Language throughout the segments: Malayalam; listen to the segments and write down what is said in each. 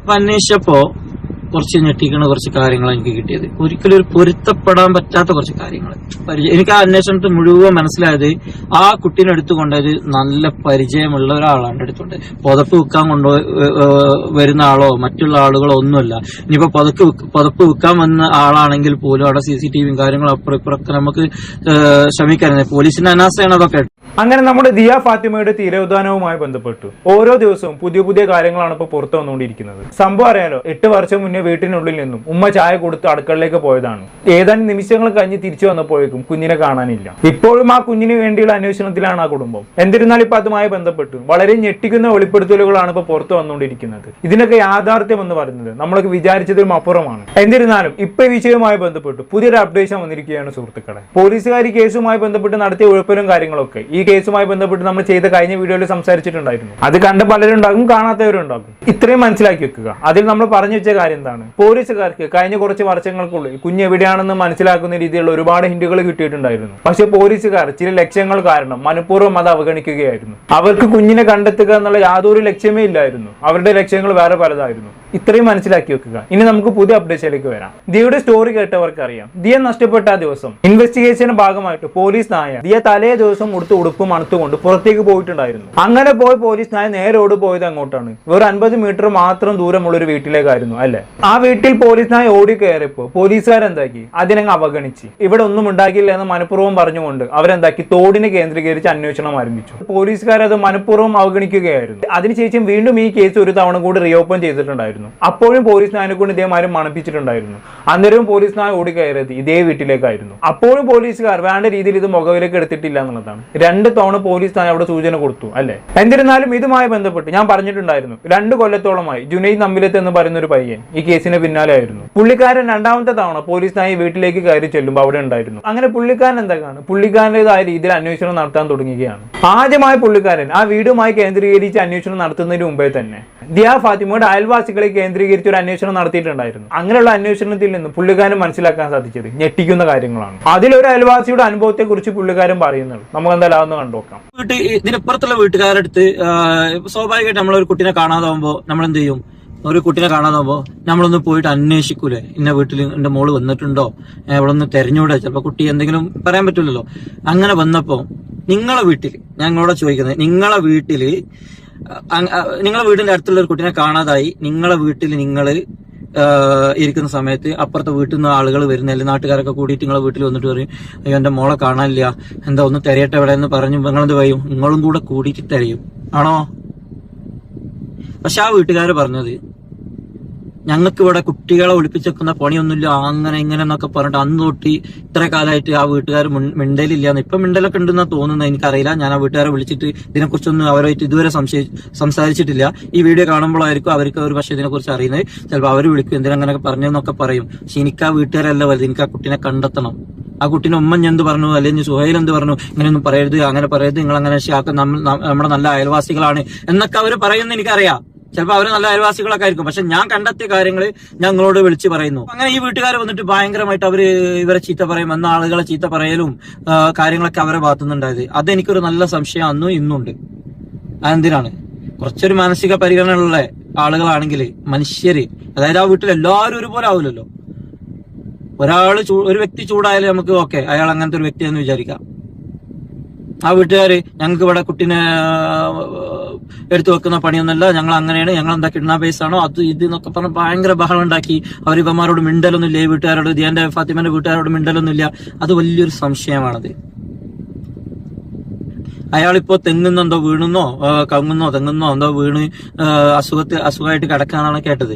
അപ്പൊ അന്വേഷിച്ചപ്പോ കുറച്ച് ഞെട്ടിക്കണ കുറച്ച് കാര്യങ്ങളാണ് എനിക്ക് കിട്ടിയത്. ഒരിക്കലും ഒരു പൊരുത്തപ്പെടാൻ പറ്റാത്ത കുറച്ച് കാര്യങ്ങൾ എനിക്ക് ആ അന്വേഷണത്തിൽ മുഴുവൻ മനസ്സിലായത് ആ കുട്ടീനെ എടുത്തുകൊണ്ടത് നല്ല പരിചയമുള്ള ഒരാളാണ് എടുത്തുകൊണ്ട് പുതപ്പ് വിൽക്കാൻ കൊണ്ടു വരുന്ന ആളോ മറ്റുള്ള ആളുകളോ ഒന്നുമല്ല. ഇനിയിപ്പോ പുതക്ക് പുതപ്പ് വിൽക്കാൻ വന്ന ആളാണെങ്കിൽ പോലും അവിടെ സി സി ടി വിയും കാര്യങ്ങളും അപ്പുറം ഇപ്പുറമൊക്കെ നമുക്ക് ശ്രമിക്കാറുണ്ട് പോലീസിന്റെ അനാസയാണ് അതൊക്കെ അങ്ങനെ നമ്മുടെ ദിയ ഫാത്തിമയുടെ തീരോദ്ധാനവുമായി ബന്ധപ്പെട്ടു. ഓരോ ദിവസവും പുതിയ പുതിയ കാര്യങ്ങളാണ് ഇപ്പോൾ പുറത്തു വന്നുകൊണ്ടിരിക്കുന്നത്. സംഭവം അറിയാലോ എട്ട് വർഷം മുന്നേ വീട്ടിനുള്ളിൽ നിന്നും ഉമ്മ ചായ കൊടുത്ത് അടുക്കളയിലേക്ക് പോയതാണ്. ഏതാനും നിമിഷങ്ങൾ കഴിഞ്ഞ് തിരിച്ചു വന്നപ്പോഴേക്കും കുഞ്ഞിനെ കാണാനില്ല. ഇപ്പോഴും ആ കുഞ്ഞിന് വേണ്ടിയുള്ള അന്വേഷണത്തിലാണ് ആ കുടുംബം. എന്നിരുന്നാൽ ഇപ്പൊ അതുമായി ബന്ധപ്പെട്ട്. വളരെ ഞെട്ടിക്കുന്ന വെളിപ്പെടുത്തലുകളാണ് ഇപ്പോൾ പുറത്തു വന്നുകൊണ്ടിരിക്കുന്നത്. ഇതിനൊക്കെ യാഥാർത്ഥ്യം എന്ന് പറയുന്നത് നമ്മളൊക്കെ വിചാരിച്ചതിലും അപ്പുറമാണ്. എന്നിരുന്നാലും ഇപ്പൊ ഈ വിഷയവുമായി ബന്ധപ്പെട്ട്. പുതിയൊരു അപ്ഡേഷൻ വന്നിരിക്കുകയാണ് സുഹൃത്തുക്കളെ. പോലീസുകാരി കേസുമായി ബന്ധപ്പെട്ട് നടത്തിയ ഉഴപ്പലും കാര്യങ്ങളൊക്കെ ഈ കേസുമായി ബന്ധപ്പെട്ട് നമ്മൾ ചെയ്ത കഴിഞ്ഞ വീഡിയോയിൽ സംസാരിച്ചിട്ടുണ്ടായിരുന്നു. അത് കണ്ട പലരുണ്ടാകും കാണാത്തവരുണ്ടാകും. ഇത്രയും മനസ്സിലാക്കി വെക്കുക. അതിൽ നമ്മൾ പറഞ്ഞു വെച്ച കാര്യം എന്താണ്? പോലീസുകാർക്ക് കഴിഞ്ഞ കുറച്ച് വർഷങ്ങൾക്കുള്ളിൽ കുഞ്ഞ് എവിടെയാണെന്ന് മനസ്സിലാക്കുന്ന രീതിയിലുള്ള ഒരുപാട് ഹിന്റുകൾ കിട്ടിയിട്ടുണ്ടായിരുന്നു. പക്ഷെ പോലീസുകാർ ചില ലക്ഷ്യങ്ങൾ കാരണം മനഃപൂർവം അത് അവഗണിക്കുകയായിരുന്നു. അവർക്ക് കുഞ്ഞിനെ കണ്ടെത്തുക എന്നുള്ള യാതൊരു ലക്ഷ്യമേ ഇല്ലായിരുന്നു. അവരുടെ ലക്ഷ്യങ്ങൾ വേറെ പലതായിരുന്നു. ഇത്രയും മനസ്സിലാക്കി വെക്കുക. ഇനി നമുക്ക് പുതിയ അപ്ഡേറ്റ്സിലേക്ക് വരാം. ദിയുടെ സ്റ്റോറി കേട്ടവർക്ക് അറിയാം. ദിയ നഷ്ടപ്പെട്ട ആ ദിവസം ഇൻവെസ്റ്റിഗേഷന്റെ ഭാഗമായിട്ട് പോലീസ് നായ ദിയ തലേ ദിവസം ഉടുത്ത് ഉടുപ്പ് മണത്തുകൊണ്ട് പുറത്തേക്ക് പോയിട്ടുണ്ടായിരുന്നു. അങ്ങനെ പോയ പോലീസ് നായ നേരോട് പോയത് അങ്ങോട്ടാണ്. വെറും അൻപത് മീറ്റർ മാത്രം ദൂരമുള്ള ഒരു വീട്ടിലേക്കായിരുന്നു അല്ലെ? ആ വീട്ടിൽ പോലീസിനായി നായ ഓടി കയറിയപ്പോ പോലീസുകാരെന്താക്കി? അതിനങ്ങ് അവഗണിച്ച്. ഇവിടെ ഒന്നും ഉണ്ടാക്കിയില്ല എന്ന് മനഃപൂർവം പറഞ്ഞുകൊണ്ട് അവരെന്താക്കി? തോടിനെ കേന്ദ്രീകരിച്ച് അന്വേഷണം ആരംഭിച്ചു. പോലീസുകാർ അത് മനഃപൂർവം അവഗണിക്കുകയായിരുന്നു. അതിനുശേഷം വീണ്ടും ഈ കേസ് ഒരു തവണ കൂടി റീഓപ്പൺ ചെയ്തിട്ടുണ്ടായിരുന്നു. അപ്പോഴും പോലീസ് നായനെ കൊണ്ട് ഇതേമാരും മണപ്പിച്ചിട്ടുണ്ടായിരുന്നു. അന്നേരവും പോലീസ് നായ ഓടി കയറിയത് ഇതേ വീട്ടിലേക്കായിരുന്നു. അപ്പോഴും പോലീസുകാർ വേണ്ട രീതിയിൽ ഇത് മുഖവിലേക്ക് എടുത്തിട്ടില്ല എന്നുള്ളതാണ്. രണ്ട് തവണ പോലീസ് അവിടെ സൂചന കൊടുത്തു അല്ലെ? എന്നിരുന്നാലും ഇതുമായി ബന്ധപ്പെട്ട് ഞാൻ പറഞ്ഞിട്ടുണ്ടായിരുന്നു. രണ്ട് കൊല്ലത്തോളമായി ജുനൈദ് നമ്പിലത്ത് എന്ന് പറയുന്ന ഒരു പയ്യൻ ഈ കേസിന് പിന്നാലെയായിരുന്നു പുള്ളിക്കാരൻ രണ്ടാമത്തെ തവണ പോലീസിനായി വീട്ടിലേക്ക് കയറി ചെല്ലുമ്പോൾ അവിടെ ഉണ്ടായിരുന്നു. അങ്ങനെ പുള്ളിക്കാരൻ എന്തൊക്കെയാണ് പുള്ളിക്കാരന്റെതായ രീതിയിൽ അന്വേഷണം നടത്താൻ തുടങ്ങുകയാണ്. ആദ്യമായി പുള്ളിക്കാരൻ ആ വീടുമായി കേന്ദ്രീകരിച്ച് അന്വേഷണം നടത്തുന്നതിന് മുമ്പേ തന്നെ ദിയ ഫാത്തിമയുടെ അയൽവാസികളെ കേന്ദ്രീകരിച്ച് ഒരു അന്വേഷണം നടത്തിയിട്ടുണ്ടായിരുന്നു. അങ്ങനെയുള്ള അന്വേഷണത്തിൽ നിന്ന് പുള്ളിക്കാരൻ മനസ്സിലാക്കാൻ സാധിച്ചത് ഞെട്ടിക്കുന്ന കാര്യങ്ങളാണ്. അതിലൊരു അയൽവാസിയുടെ അനുഭവത്തെ കുറിച്ച് പുള്ളിക്കാരൻ പറയുന്നത് നമുക്ക് എന്തായാലും അതൊന്ന് കണ്ടുനോക്കാം വീട്ട് ഇതിനപ്പുറത്തുള്ള വീട്ടുകാരടുത്ത് സ്വാഭാവികമായിട്ട് നമ്മളൊരു കുട്ടീനെ കാണാതാവുമ്പോ നമ്മൾ എന്ത് ചെയ്യും ഒരു കുട്ടീനെ കാണാതാവുമ്പോ നമ്മളൊന്ന് പോയിട്ട് അന്വേഷിക്കൂലേ? ഇന്ന വീട്ടിൽ എന്റെ മോൾ വന്നിട്ടുണ്ടോ? അവിടെ ഒന്ന് തെരഞ്ഞൂടെ. ചിലപ്പോ കുട്ടി എന്തെങ്കിലും പറയാൻ പറ്റില്ലല്ലോ അങ്ങനെ വന്നപ്പോ നിങ്ങളെ വീട്ടിൽ ഞങ്ങളോട് ചോദിക്കുന്നത് നിങ്ങളെ വീട്ടിൽ നിങ്ങളെ വീടിന്റെ അടുത്തുള്ള ഒരു കുട്ടീനെ കാണാതായി. നിങ്ങളെ വീട്ടിൽ നിങ്ങൾ ഇരിക്കുന്ന സമയത്ത് അപ്പുറത്തെ വീട്ടിൽ നിന്ന് ആളുകൾ വരുന്ന അല്ലെങ്കിൽ നാട്ടുകാരൊക്കെ കൂടിയിട്ട് നിങ്ങളെ വീട്ടിൽ വന്നിട്ട് പറയും അയ്യോ എന്റെ മോളെ കാണാനില്ല. എന്താ ഒന്ന് തിരയട്ടെ എവിടെ എന്ന് പറഞ്ഞു നിങ്ങളെന്ത് പറയും? നിങ്ങളും കൂടെ കൂടിയിട്ട് തിരയും. ആണോ? പക്ഷെ ആ വീട്ടുകാർ പറഞ്ഞത് ഞങ്ങൾക്ക് ഇവിടെ കുട്ടികളെ ഒളിപ്പിച്ചെക്കുന്ന പണിയൊന്നുമില്ല. അങ്ങനെ ഇങ്ങനെ എന്നൊക്കെ പറഞ്ഞിട്ട് അന്ന് തൊട്ട് ഇത്ര കാലമായിട്ട് ആ വീട്ടുകാർ മിണ്ടലില്ല ഇപ്പൊ മിണ്ടലൊക്കെ ഉണ്ടെന്നാ തോന്നുന്നത്. എനിക്കറിയില്ല. ഞാൻ ആ വീട്ടുകാരെ വിളിച്ചിട്ട് ഇതിനെക്കുറിച്ചൊന്നും അവരായിട്ട് ഇതുവരെ സംസാരിച്ചിട്ടില്ല. ഈ വീഡിയോ കാണുമ്പോഴായിരിക്കും അവർക്ക് ഒരു പക്ഷേ ഇതിനെക്കുറിച്ച് അറിയുന്നത്. ചിലപ്പോൾ അവർ വിളിക്കും എന്തിനങ്ങനെയൊക്കെ പറഞ്ഞെന്നൊക്കെ പറയും. പക്ഷെ എനിക്ക് ആ വീട്ടുകാരല്ല വലുത്. എനിക്ക് ആ കുട്ടീനെ കണ്ടെത്തണം. ആ കുട്ടീനെ ഉമ്മൻ എന്ത് പറഞ്ഞു? അല്ലെങ്കിൽ സുഹൈൽ എന്ത് പറഞ്ഞു? ഇങ്ങനെയൊന്നും പറയരുത് അങ്ങനെ പറയരുത് നിങ്ങൾ അങ്ങനെ നമ്മുടെ നല്ല അയൽവാസികളാണ് എന്നൊക്കെ അവർ പറയുമെന്ന് എനിക്കറിയാം. ചിലപ്പോൾ അവർ നല്ല അയൽവാസികളൊക്കെ ആയിരിക്കും. പക്ഷെ ഞാൻ കണ്ടെത്തിയ കാര്യങ്ങൾ ഞങ്ങളോട് വിളിച്ചു പറയുന്നു. അങ്ങനെ ഈ വീട്ടുകാർ വന്നിട്ട് ഭയങ്കരമായിട്ട് അവർ ഇവരെ ചീത്ത പറയും എന്ന ആളുകളെ ചീത്ത പറയലും കാര്യങ്ങളൊക്കെ അവരെ ഭാഗത്തുനിന്നുണ്ടായത് അതെനിക്കൊരു നല്ല സംശയം അന്നും ഇന്നുണ്ട് അതെന്തിനാണ്? കുറച്ചൊരു മാനസിക പരിഗണനയുള്ള ആളുകളാണെങ്കിൽ മനുഷ്യര് അതായത് ആ വീട്ടിൽ എല്ലാവരും ഒരുപോലെ ആവില്ലല്ലോ ഒരാൾ ഒരു വ്യക്തി ചൂടായാലും നമുക്ക് ഓക്കെ അയാൾ അങ്ങനത്തെ ഒരു വ്യക്തിയെന്ന് വിചാരിക്കാം. ആ വീട്ടുകാര് ഞങ്ങൾക്ക് ഇവിടെ കുട്ടീനെ എടുത്തു വെക്കുന്ന പണിയൊന്നുമല്ല. ഞങ്ങൾ അങ്ങനെയാണ് ഞങ്ങൾ എന്താ കിഡ്നാപ്പേഴ്സ് ആണോ അത് ഇത് എന്നൊക്കെ പറഞ്ഞ് ഭയങ്കര ബഹളം ഉണ്ടാക്കി. അവർ ഇവന്മാരോട് മിണ്ടലൊന്നുമില്ല ഈ വീട്ടുകാരോട് ദിയാന്റെ ഫാത്തിമന്റെ വീട്ടുകാരോട് മിണ്ടലൊന്നുമില്ല. അത് വലിയൊരു സംശയമാണത്. അയാളിപ്പോ തെങ്ങുന്നെന്തോ വീണുന്നോ കങ്ങുന്നോ തെങ്ങുന്നോ എന്തോ വീണ് ആ, അസുഖത്തിൽ അസുഖമായിട്ട് കിടക്കാനാണ് കേട്ടത്.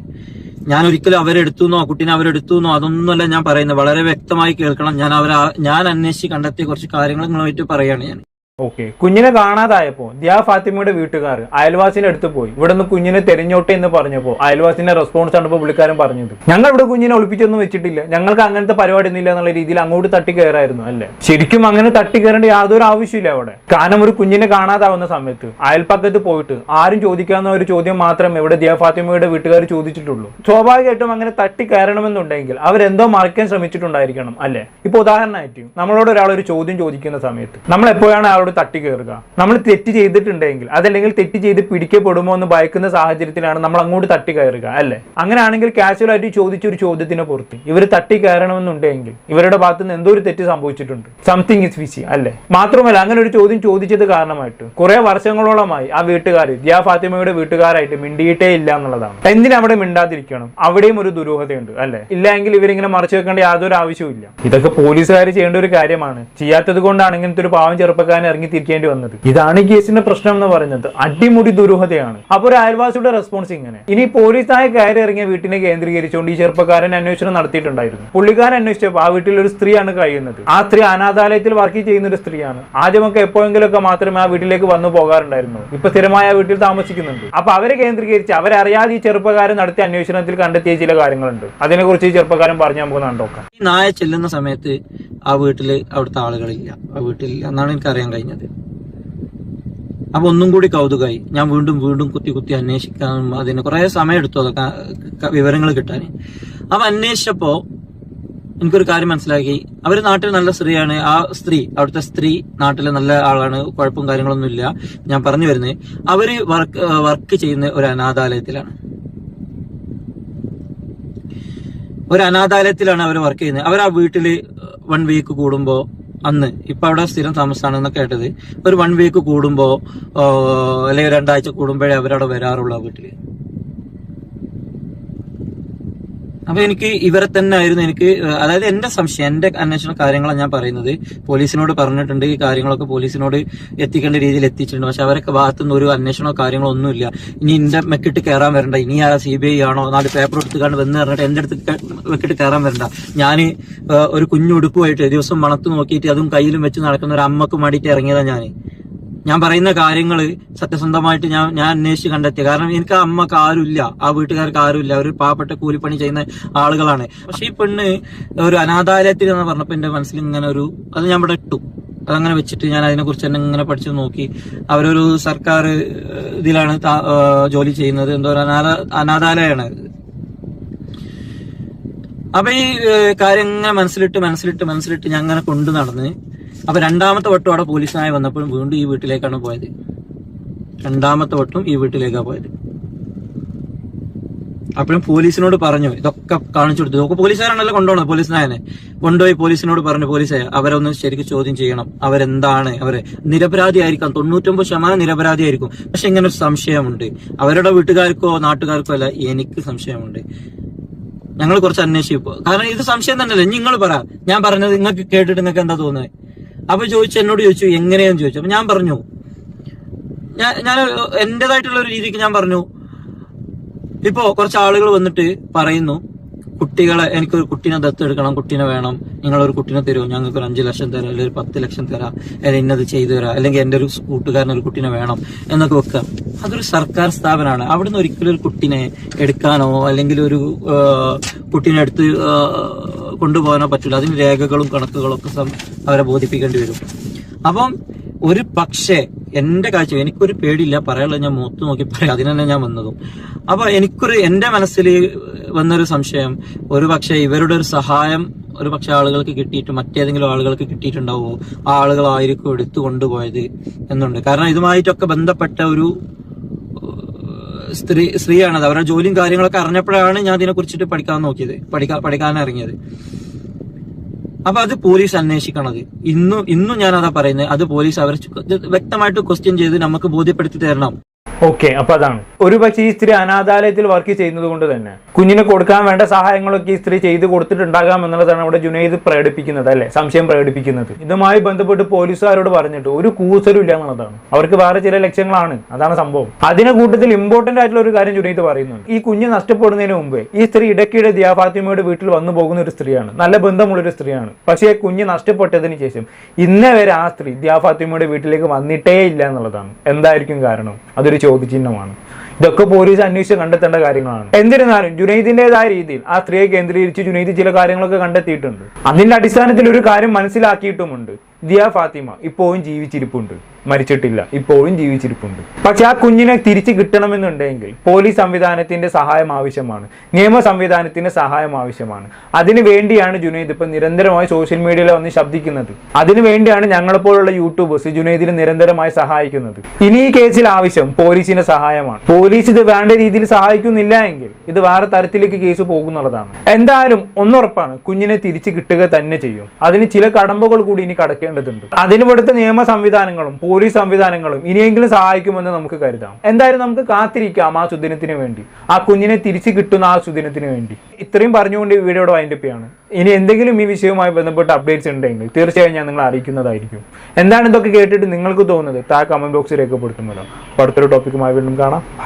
ഞാൻ ഒരിക്കലും അവരെടുത്തുന്നോ കുട്ടീനെ അവരെടുത്തുന്നോ അതൊന്നുമല്ല ഞാൻ പറയുന്നത്. വളരെ വ്യക്തമായി കേൾക്കണം. ഞാൻ അവരെ ഞാൻ അന്വേഷിച്ച് കണ്ടെത്തിയ കുറച്ച് കാര്യങ്ങൾ നിങ്ങളുമായിട്ട് പറയാണ് ഞാൻ. ഓക്കെ. കുഞ്ഞിനെ കാണാതായപ്പോ ദിയാ ഫാത്തിമയുടെ വീട്ടുകാർ അയൽവാസിന്റെ അടുത്ത് പോയി. ഇവിടെ നിന്ന് കുഞ്ഞിനെ തെരഞ്ഞോട്ടെ എന്ന് പറഞ്ഞപ്പോ അയൽവാസിന്റെ റെസ്പോൺസ് ആണ് ഇപ്പൊ പുള്ളിക്കാരൻ പറഞ്ഞത് ഞങ്ങൾ ഇവിടെ കുഞ്ഞിനെ ഒളിപ്പിച്ചൊന്നും വെച്ചിട്ടില്ല. ഞങ്ങൾക്ക് അങ്ങനത്തെ പരിപാടി ഒന്നുമില്ല എന്നുള്ള രീതിയിൽ അങ്ങോട്ട് തട്ടി കയറായിരുന്നു അല്ലേ? ശരിക്കും അങ്ങനെ തട്ടി കയറേണ്ട യാതൊരു ആവശ്യമില്ല അവിടെ. കാരണം ഒരു കുഞ്ഞിനെ കാണാതാവുന്ന സമയത്ത് അയൽപ്പക്കത്ത് പോയിട്ട് ആരും ചോദിക്കാവുന്ന ഒരു ചോദ്യം മാത്രമേ ഇവിടെ ദിയാ ഫാത്തിമയുടെ വീട്ടുകാർ ചോദിച്ചിട്ടുള്ളൂ. സ്വാഭാവികമായിട്ടും അങ്ങനെ തട്ടി കയറണമെന്നുണ്ടെങ്കിൽ അവരെന്തോ മറയ്ക്കാൻ ശ്രമിച്ചിട്ടുണ്ടായിരിക്കണം അല്ലേ? ഇപ്പൊ ഉദാഹരണമായിട്ട് നമ്മളോട് ഒരാൾ ഒരു ചോദ്യം ചോദിക്കുന്ന സമയത്ത് നമ്മൾ എപ്പോഴാണ് അവിടെ തട്ടി കയറുക നമ്മൾ തെറ്റ് ചെയ്തിട്ടുണ്ടെങ്കിൽ അതല്ലെങ്കിൽ തെറ്റ് ചെയ്ത് പിടിക്കപ്പെടുമോ എന്ന് ഭയക്കുന്ന സാഹചര്യത്തിലാണ് നമ്മൾ അങ്ങോട്ട് തട്ടി കയറുക അല്ലേ? അങ്ങനെയാണെങ്കിൽ കാഷ്വൽ ആയിട്ട് ചോദിച്ച ഒരു ചോദ്യത്തിന് പുറത്ത്. ഇവർ തട്ടി കയറണമെന്നുണ്ടെങ്കിൽ ഇവരുടെ ഭാഗത്ത് നിന്ന് എന്തോ ഒരു തെറ്റ് സംഭവിച്ചിട്ടുണ്ട്. സംതിങ് ഇസ് വിസി അല്ലേ? മാത്രമല്ല അങ്ങനെ ഒരു ചോദ്യം ചോദിച്ചത് കാരണമായിട്ട് കുറെ വർഷങ്ങളോളമായി ആ വീട്ടുകാർ ദിയാ ഫാത്തിമയുടെ വീട്ടുകാരായിട്ട് മിണ്ടിയിട്ടേ ഇല്ല എന്നുള്ളതാണ്. എന്തിനാ അവിടെ മിണ്ടാതിരിക്കണം? അവിടെയും ഒരു ദുരൂഹതയുണ്ട് അല്ലേ? ഇല്ലെങ്കിൽ ഇവരിങ്ങനെ മറച്ചു വെക്കേണ്ട യാതൊരു ആവശ്യവുമില്ല. ഇതൊക്കെ പോലീസുകാർ ചെയ്യേണ്ട ഒരു കാര്യമാണ്. ചെയ്യാത്തത് കൊണ്ടാണ് ഇങ്ങനത്തെ ഒരു പാവം ചെറുപ്പക്കാരൻ ഇറങ്ങി തിരിക്കേണ്ടി വന്നത്. ഇതാണ് ഈ കേസിന്റെ പ്രശ്നം എന്ന് പറയുന്നത്. അടിമുടി ദുരൂഹതയാണ്. അപ്പോൾ ഒരു അയൽവാസിയുടെ റെസ്പോൺസ് ഇങ്ങനെ. ഇനി പോലീസായ കയറി ഇറങ്ങിയ വീട്ടിനെ കേന്ദ്രീകരിച്ചുകൊണ്ട് ഈ ചെറുപ്പക്കാരൻ അന്വേഷണം നടത്തിയിട്ടുണ്ടായിരുന്നു. പുള്ളിക്കാരൻ അന്വേഷിച്ചപ്പോൾ ആ വീട്ടിൽ ഒരു സ്ത്രീയാണ് കഴിയുന്നത്. ആ സ്ത്രീ അനാഥാലയത്തിൽ വർക്ക് ചെയ്യുന്ന ഒരു സ്ത്രീയാണ്. ആദ്യമൊക്കെ എപ്പോഴെങ്കിലുമൊക്കെ മാത്രമേ ആ വീട്ടിലേക്ക് വന്നു പോകാറുണ്ടായിരുന്നു. ഇപ്പൊ സ്ഥിരമായ വീട്ടിൽ താമസിക്കുന്നുണ്ട്. അപ്പൊ അവരെ കേന്ദ്രീകരിച്ച് അവരറിയാതെ ഈ ചെറുപ്പക്കാരൻ നടത്തിയ അന്വേഷണത്തിൽ കണ്ടെത്തിയ ചില കാര്യങ്ങളുണ്ട്. അതിനെക്കുറിച്ച് ഈ ചെറുപ്പക്കാരൻ പറഞ്ഞു നമുക്ക് കണ്ടോക്കാം ഈ നായ ചെല്ലുന്ന സമയത്ത് ആ വീട്ടിൽ അവിടുത്തെ ആളുകളില്ല. ആ വീട്ടിൽ എന്നാണ് എനിക്ക് അറിയാൻ കഴിഞ്ഞത്. അപ്പൊ ഒന്നും കൂടി കൗതുകമായി. ഞാൻ വീണ്ടും വീണ്ടും കുത്തി കുത്തി അന്വേഷിക്കാൻ അതിന് കുറെ സമയം എടുത്തു അതൊക്കെ വിവരങ്ങൾ കിട്ടാൻ. അപ്പൊ അന്വേഷിച്ചപ്പോ എനിക്കൊരു കാര്യം മനസ്സിലാക്കി. അവർ നാട്ടിൽ നല്ല സ്ത്രീയാണ്. ആ സ്ത്രീ അവിടുത്തെ സ്ത്രീ നാട്ടിലെ നല്ല ആളാണ്. കുഴപ്പവും കാര്യങ്ങളൊന്നും ഇല്ല. ഞാൻ പറഞ്ഞു വരുന്നത് അവർ വർക്ക് വർക്ക് ചെയ്യുന്ന ഒരു അനാഥാലയത്തിലാണ്. ഒരു അനാഥാലയത്തിലാണ് അവർ വർക്ക് ചെയ്യുന്നത്. അവർ ആ വീട്ടിൽ വൺ വീക്ക് കൂടുമ്പോ അന്ന്. ഇപ്പൊ അവിടെ സ്ഥിരം താമസമാണെന്ന് കേട്ടത് ഒരു വൺ വീക്ക് കൂടുമ്പോ അല്ലെങ്കിൽ രണ്ടാഴ്ച കൂടുമ്പോഴേ അവരവിടെ വരാറുള്ളൂ വീട്ടിൽ. അപ്പൊ എനിക്ക് ഇവരെ തന്നെ ആയിരുന്നു എനിക്ക് അതായത് എന്റെ സംശയം എന്റെ അന്വേഷണ കാര്യങ്ങളാണ് ഞാൻ പറയുന്നത്. പോലീസിനോട് പറഞ്ഞിട്ടുണ്ട് ഈ കാര്യങ്ങളൊക്കെ പോലീസിനോട് എത്തിക്കേണ്ട രീതിയിൽ എത്തിച്ചിട്ടുണ്ട് പക്ഷെ അവരൊക്കെ ഭാഗത്തുനിന്ന് ഒരു അന്വേഷണമോ കാര്യങ്ങളോ ഒന്നുമില്ല. ഇനി എന്റെ മെക്കിട്ട് കയറാൻ വരണ്ട. ഇനി ആ സി ബി ഐ ആണോ നാല് പേപ്പർ എടുത്തുകൊണ്ട് വന്ന് പറഞ്ഞിട്ട് എന്റെ അടുത്ത് മെക്കിട്ട് കയറാൻ വരണ്ട. ഞാൻ ഒരു കുഞ്ഞു ഉടുപ്പുമായിട്ട് ദിവസം മണത്ത് നോക്കിയിട്ട് അതും കയ്യിലും വെച്ച് നടക്കുന്ന ഒരു അമ്മയ്ക്ക് മാടിയിട്ട് ഇറങ്ങിയതാണ് ഞാൻ ഞാൻ പറയുന്ന കാര്യങ്ങൾ സത്യസന്ധമായിട്ട് ഞാൻ ഞാൻ അന്വേഷിച്ച് കണ്ടെത്തി കാരണം എനിക്ക് അമ്മയ്ക്ക് ആരുമില്ല. ആ വീട്ടുകാർക്ക് ആരുമില്ല. ഒരു പാവപ്പെട്ട കൂലിപ്പണി ചെയ്യുന്ന ആളുകളാണ്. പക്ഷെ ഈ പെണ്ണ് ഒരു അനാഥാലയത്തിൽ എന്ന് പറഞ്ഞപ്പോൾ എന്റെ മനസ്സിൽ ഇങ്ങനെ ഒരു അത് ഞാൻ ഇവിടെ ഇട്ടു. അതങ്ങനെ വെച്ചിട്ട് ഞാൻ അതിനെ കുറിച്ച് തന്നെ ഇങ്ങനെ പഠിച്ചു നോക്കി. അവരൊരു സർക്കാർ ഇതിലാണ് ജോലി ചെയ്യുന്നത്. എന്തോ ഒരു അനാഥ അനാഥാലയമാണ് അപ്പൊ ഈ കാര്യം ഇങ്ങനെ മനസ്സിലിട്ട് മനസ്സിലിട്ട് മനസ്സിലിട്ട് ഞാൻ അങ്ങനെ കൊണ്ടു നടന്ന് അപ്പൊ രണ്ടാമത്തെ വട്ടം അവിടെ പോലീസിനായി വന്നപ്പോഴും വീണ്ടും ഈ വീട്ടിലേക്കാണ് പോയത്. രണ്ടാമത്തെ വട്ടം ഈ വീട്ടിലേക്കാണ് പോയത്. അപ്പോഴും പോലീസിനോട് പറഞ്ഞു ഇതൊക്കെ കാണിച്ചു കൊടുത്തു. ഇതൊക്കെ പോലീസുകാരാണല്ലോ കൊണ്ടുപോകണം പോലീസിനായനെ കൊണ്ടുപോയി പോലീസിനോട് പറഞ്ഞു പോലീസായ അവരൊന്ന് ശരിക്കും ചോദ്യം ചെയ്യണം. അവരെന്താണ് അവരെ നിരപരാധി ആയിരിക്കാം തൊണ്ണൂറ്റൊമ്പത് ശതമാനം നിരപരാധി ആയിരിക്കും പക്ഷെ ഇങ്ങനെ ഒരു സംശയമുണ്ട്. അവരുടെ വീട്ടുകാർക്കോ നാട്ടുകാർക്കോ അല്ല എനിക്ക് സംശയമുണ്ട്. ഞങ്ങൾ കുറച്ച് അന്വേഷിക്കും കാരണം ഇത് സംശയം തന്നെയല്ലേ? നിങ്ങൾ പറ. ഞാൻ പറഞ്ഞത് നിങ്ങൾക്ക് കേട്ടിട്ട് നിങ്ങൾക്ക് എന്താ തോന്നുന്നത്? അപ്പൊ ചോദിച്ചു എന്നോട് ചോദിച്ചു എങ്ങനെയാന്ന് ചോദിച്ചു. അപ്പൊ ഞാൻ പറഞ്ഞു ഞാൻ ഞാൻ എന്റേതായിട്ടുള്ള ഒരു രീതിക്ക് ഞാൻ പറഞ്ഞു ഇപ്പോ കുറച്ച് ആളുകൾ വന്നിട്ട് പറയുന്നു കുട്ടികളെ എനിക്കൊരു കുട്ടീനെ ദത്തെടുക്കണം കുട്ടീനെ വേണം നിങ്ങളൊരു കുട്ടീനെ തരുമോ? ഞങ്ങൾക്ക് ഒരു അഞ്ചു ലക്ഷം തരാം അല്ലെങ്കിൽ ഒരു പത്ത് ലക്ഷം തരാം അല്ലെങ്കിൽ ഇന്നത് ചെയ്തു തരാം അല്ലെങ്കിൽ എന്റെ ഒരു കൂട്ടുകാരൻ ഒരു കുട്ടീനെ വേണം എന്നൊക്കെ വെക്കുക. അതൊരു സർക്കാർ സ്ഥാപനമാണ്. അവിടുന്ന് ഒരിക്കലും ഒരു കുട്ടീനെ എടുക്കാനോ അല്ലെങ്കിൽ ഒരു കുട്ടീനെ എടുത്ത് കൊണ്ടുപോകാനോ പറ്റില്ല അതിന് രേഖകളും കണക്കുകളും ഒക്കെ അവരെ ബോധിപ്പിക്കേണ്ടി വരും. അപ്പം ഒരു പക്ഷേ എന്റെ കാഴ്ച എനിക്കൊരു പേടിയില്ല. പറയാനുള്ളത് ഞാൻ മുഖത്ത് നോക്കി പറയാം. അതിന് തന്നെ ഞാൻ വന്നതും. അപ്പൊ എനിക്കൊരു എന്റെ മനസ്സിൽ വന്നൊരു സംശയം ഒരു പക്ഷെ ഇവരുടെ ഒരു സഹായം ഒരു പക്ഷെ ആളുകൾക്ക് കിട്ടിയിട്ട് മറ്റേതെങ്കിലും ആളുകൾക്ക് കിട്ടിയിട്ടുണ്ടാവുമോ? ആ ആളുകളായിരിക്കും എടുത്തു കൊണ്ടുപോയത് എന്നുണ്ട്. കാരണം ഇതുമായിട്ടൊക്കെ ബന്ധപ്പെട്ട ഒരു സ്ത്രീ സ്ത്രീയാണത്. അവരുടെ ജോലിയും കാര്യങ്ങളൊക്കെ അറിഞ്ഞപ്പോഴാണ് ഞാൻ ഇതിനെ കുറിച്ചിട്ട് പഠിക്കാൻ നോക്കിയത്. പഠിക്കാൻ പഠിക്കാൻ ഇറങ്ങിയത്. അപ്പൊ അത് പോലീസ് അന്വേഷിക്കണത്. ഇന്നും ഇന്നും ഞാൻ അതാ പറയുന്നത്. അത് പോലീസ് അവർ വ്യക്തമായിട്ട് ക്വസ്റ്റ്യൻ ചെയ്ത് നമുക്ക് ബോധ്യപ്പെടുത്തി തരണം. ഓക്കെ അപ്പൊ അതാണ്. ഒരു പക്ഷേ ഈ സ്ത്രീ അനാഥാലയത്തിൽ വർക്ക് ചെയ്യുന്നത് കൊണ്ട് തന്നെ കുഞ്ഞിന് കൊടുക്കാൻ വേണ്ട സഹായങ്ങളൊക്കെ ഈ സ്ത്രീ ചെയ്ത് കൊടുത്തിട്ടുണ്ടാകാം എന്നുള്ളതാണ് അവിടെ ജുനൈദ് പ്രകടിപ്പിക്കുന്നത് അല്ലെ? സംശയം പ്രകടിപ്പിക്കുന്നത്. ഇതുമായി ബന്ധപ്പെട്ട് പോലീസുകാരോട് പറഞ്ഞിട്ട് ഒരു കൂസലും ഇല്ല എന്നുള്ളതാണ്. അവർക്ക് വേറെ ചില ലക്ഷ്യങ്ങളാണ്. അതാണ് സംഭവം. അതിന് കൂട്ടത്തിൽ ഇമ്പോർട്ടന്റ് ആയിട്ടുള്ള ഒരു കാര്യം ജുനൈദ് പറയുന്നുണ്ട്. ഈ കുഞ്ഞ് നഷ്ടപ്പെടുന്നതിന് മുമ്പേ ഈ സ്ത്രീ ഇടയ്ക്കിടെ ദിയാഫാത്തിമയുടെ വീട്ടിൽ വന്നു പോകുന്ന ഒരു സ്ത്രീയാണ്. നല്ല ബന്ധമുള്ള ഒരു സ്ത്രീയാണ്. പക്ഷേ കുഞ്ഞ് നഷ്ടപ്പെട്ടതിന് ശേഷം ഇന്നേ വരെ ആ സ്ത്രീ ദിയാഫാത്തിമയുടെ വീട്ടിലേക്ക് വന്നിട്ടേ ഇല്ല എന്നുള്ളതാണ്. എന്തായിരിക്കും കാരണം? അതൊരു ചോദ്യചിഹ്നമാണ്. ഇതൊക്കെ പോലീസ് അന്വേഷിച്ച് കണ്ടെത്തേണ്ട കാര്യങ്ങളാണ്. എന്നിരുന്നാലും ജുനൈദിന്റേതായ രീതിയിൽ ആ സ്ത്രീയെ കേന്ദ്രീകരിച്ച് ജുനൈദ് ചില കാര്യങ്ങളൊക്കെ കണ്ടെത്തിയിട്ടുണ്ട്. അതിന്റെ അടിസ്ഥാനത്തിൽ ഒരു കാര്യം മനസ്സിലാക്കിയിട്ടുമുണ്ട്. ദിയ ഫാത്തിമ ഇപ്പോഴും ജീവിച്ചിരിപ്പുണ്ട്. മരിച്ചിട്ടില്ല. ഇപ്പോഴും ജീവിച്ചിരിപ്പുണ്ട്. പക്ഷെ ആ കുഞ്ഞിനെ തിരിച്ചു കിട്ടണമെന്നുണ്ടെങ്കിൽ പോലീസ് സംവിധാനത്തിന്റെ സഹായം ആവശ്യമാണ്. നിയമ സംവിധാനത്തിന്റെ സഹായം ആവശ്യമാണ്. അതിനു വേണ്ടിയാണ് ജുനൈദ് ഇപ്പൊ നിരന്തരമായി സോഷ്യൽ മീഡിയയിൽ വന്ന് ശബ്ദിക്കുന്നത്. അതിനു വേണ്ടിയാണ് ഞങ്ങളെപ്പോലുള്ള യൂട്യൂബേഴ്സ് ജുനൈദിനെ നിരന്തരമായി സഹായിക്കുന്നത്. ഇനി ഈ കേസിൽ ആവശ്യം പോലീസിന്റെ സഹായമാണ്. പോലീസ് ഇത് വേണ്ട രീതിയിൽ സഹായിക്കുന്നില്ല എങ്കിൽ ഇത് വേറെ തരത്തിലേക്ക് കേസ് പോകുന്നുള്ളതാണ്. എന്തായാലും ഒന്നുറപ്പാണ് കുഞ്ഞിനെ തിരിച്ചു കിട്ടുക തന്നെ ചെയ്യും. അതിന് ചില കടമ്പകൾ കൂടി ഇനി കടക്കേണ്ടതുണ്ട്. അതിന് ഇവിടുത്തെ നിയമ സംവിധാനങ്ങളും പോലീസ് സംവിധാനങ്ങളും ഇനിയെങ്കിലും സഹായിക്കുമെന്ന് നമുക്ക് കരുതാം. എന്തായാലും നമുക്ക് കാത്തിരിക്കാം ആ സുദിനത്തിന് വേണ്ടി. ആ കുഞ്ഞിനെ തിരിച്ചു കിട്ടുന്ന ആ സുദിനത്തിന് വേണ്ടി. ഇത്രയും പറഞ്ഞുകൊണ്ട് ഈ വീഡിയോയുടെ വൈൻഡപ്പ് ചെയ്യാണ്. ഇനി എന്തെങ്കിലും ഈ വിഷയവുമായി ബന്ധപ്പെട്ട അപ്ഡേറ്റ്സ് ഉണ്ടെങ്കിൽ തീർച്ചയായും ഞാൻ നിങ്ങളെ അറിയിക്കുന്നതായിരിക്കും. എന്താണ് ഇതൊക്കെ കേട്ടിട്ട് നിങ്ങൾക്ക് തോന്നുന്നത്? താ കമന്റ് ബോക്സിൽ രേഖപ്പെടുത്തുമല്ലോ. അടുത്തൊരു ടോപ്പിക്കുമായി വീണ്ടും കാണാം.